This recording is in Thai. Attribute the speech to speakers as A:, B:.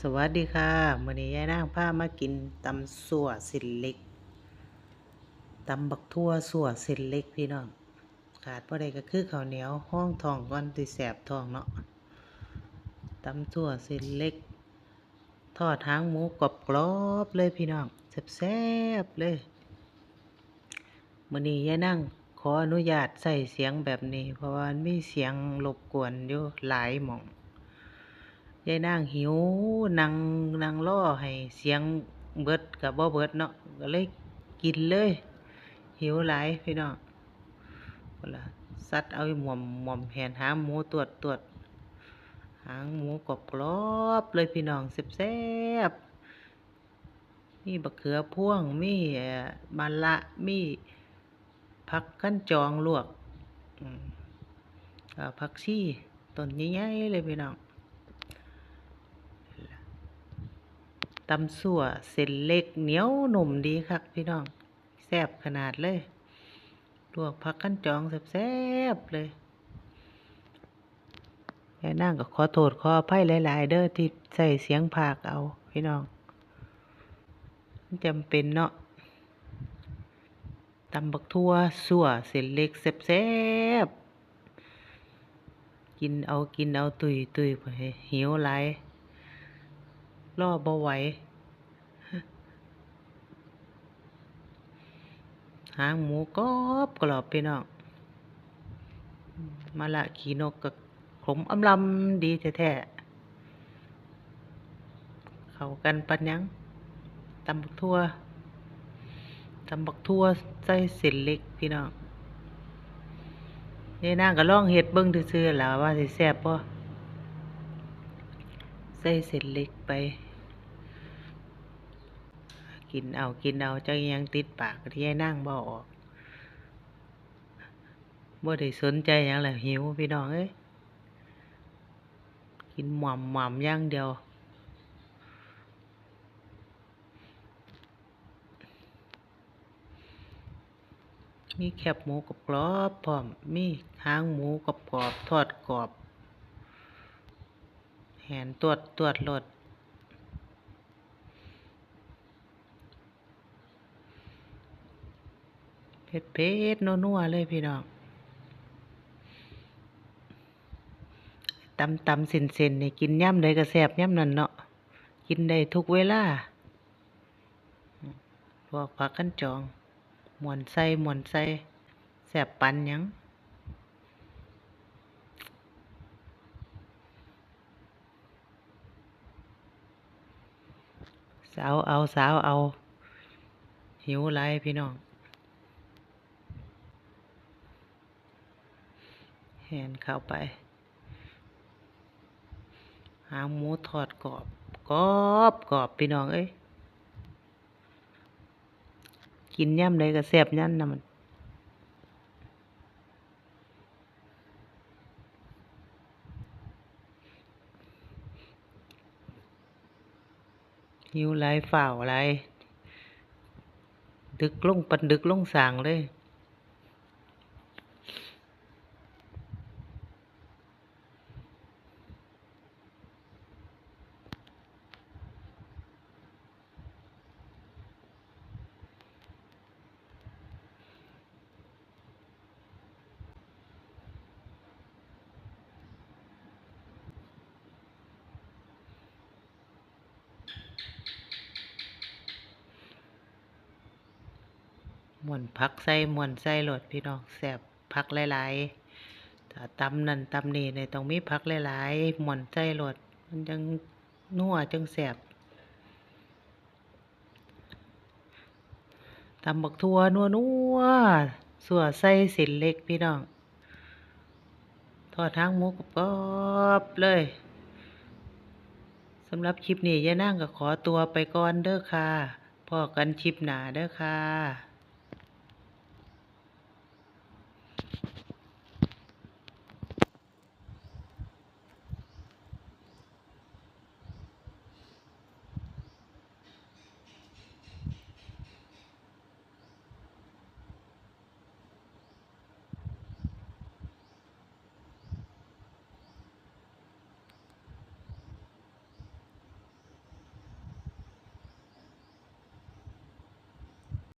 A: สวัสดีค่ะมื้อนี้ยายนางพามากินตำสั่วส้นเล็กตำบักทั่วสั่วส้นเล็กพี่น้องขาดบ่ได้ก็คือข้าวเหนียวห้องทองก่อนสิแสบทองเนาะตำสั่วส้นเล็ก ทอดหางหมูกรอบๆเลยพี่น้องแซ่บๆเลยมื้อนี้ยายนางขออนุญาตใส่เสียงแบบนี้ เพราะว่ามีเสียงรบกวนอยู่หลายหม่อง ยายนางหิวนั่งนั่งรอให้เสียงเบิดกับบ่เบิดเนาะก็เลยกินเลย หิวหลายพี่น้องพุ่นล่ะสัดเอาหม่อมหม่อมแหนหางหมูตรวจตรวจหางหมูกรอบกรอบเลยพี่น้องแซ่บๆมีบักเขือพ่วงมี่มะละมีผักกั้นจองลวกอืมผักชีต้นใหญ่ๆเลยพี่น้อง ตำสั่วเส้นเล็กเหนียวหนุ่มดีครับพี่น้องแซ่บขนาดเลยลวกผักกั้นจองแซ่บๆเลยแม่นั่งก็ขอโทษขออภัยหลาย ๆ เด้อที่ใส่เสียงผากเอาพี่น้องจำเป็นเนาะตำบักทั่วสั่วเส้นเล็กแซ่บๆกินเอากินเอาตุยตุยไปหิวหลาย รอบ่ไหวหางหมูกรอบกรอบพี่น้องมาละขี่นกกับขมอำลำดีแท้ๆเข้ากันปันยังตำบักทั่วตำบักทั่วใส่เส้นเล็กพี่น้องนี่นางก็ล่องเฮ็ดเบิ่งซื่อๆล่ะว่าสิแซ่บบ่ใส่เส้นเล็กไป กินเอากินเอาจ้ายังติดปากที่ยายนั่งบ่ออกบ่ได้สนใจหยังแหละหิวพี่น้องเอ้ยกินหม่อมหม่อมย่างเดียวมีแคบหมูกับกรอบพร้อมมีหางหมูกับกรอบทอดกรอบแหนตรวจตรวจรส ผ็ดเผ็ดนัวนัวๆเลยพี่น้องตำตำเส้นเส้นๆนี่กินย่ำใดก็แซ่บย่ำนั่นเนาะกินได้ทุกเวลาพวกผักกันจองหมวนใส่หมวนใส่แซ่บปันยังสาวเอาสาวเอา หิวไรพี่น้อง แหนเข้าไป หางหมูทอดกรอบกรอบกรอบพี่น้องเอ้ยกินย่ำใดก็แซ่บย่ำนะมันหิวไรฝ่าวไร ดึกลงปันดึกลงสางเลย ม่วนผักใส่ม่วนใส่โลดพี่น้องแซ่บผักหลายๆถ้าตำนั่นตำนี่เนี่ยต้องมีผักหลายๆม่วนใส่โลดมันจังนัวจังแซ่บตำบักทัวนัวนัวสัวใส่ส้นเล็กพี่น้องทอดทางหมูกรอบเลยสำหรับคลิปนี้ย่านางก็ขอตัวไปก่อนเด้อค่ะพอกันคลิปหนาเด้อค่ะ